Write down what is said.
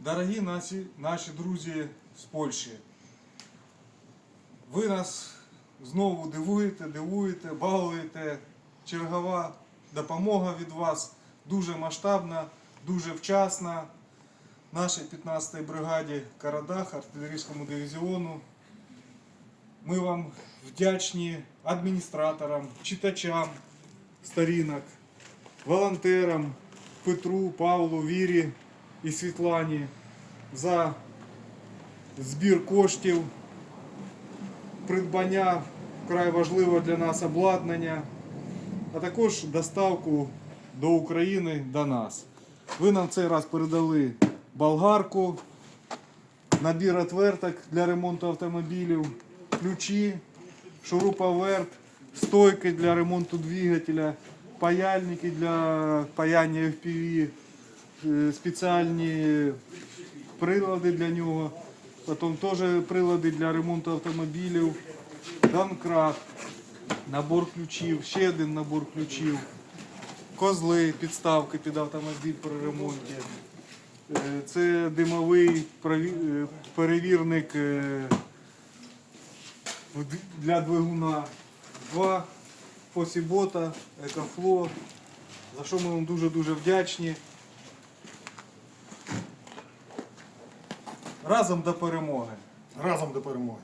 Дорогі наші, наші друзі з Польщі, ви нас знову дивуєте, дивуєте, балуєте. Чергова допомога від вас дуже масштабна, дуже вчасна. Нашій 15-й бригаді Карадах, артилерійському дивізіону. Ми вам вдячні адміністраторам, читачам сторінок, волонтерам Петру, Павлу, Вірі і Світлані за збір коштів, придбання вкрай важливого для нас обладнання, а також доставку до України до нас. Ви нам цей раз передали болгарку, набір отверток для ремонту автомобілів, ключі, шуруповерт, стойки для ремонту двигателя, паяльники для паяння FPV, спеціальні прилади для нього, потім теж прилади для ремонту автомобілів, донкрат, набор ключів, ще один набор ключів, козли, підставки під автомобіль при ремонті. Е, Це димовий е, перевірник е, для двигуна. Два фосібота, екофло, за що ми вам дуже-дуже вдячні. Разом до перемоги. Разом до перемоги.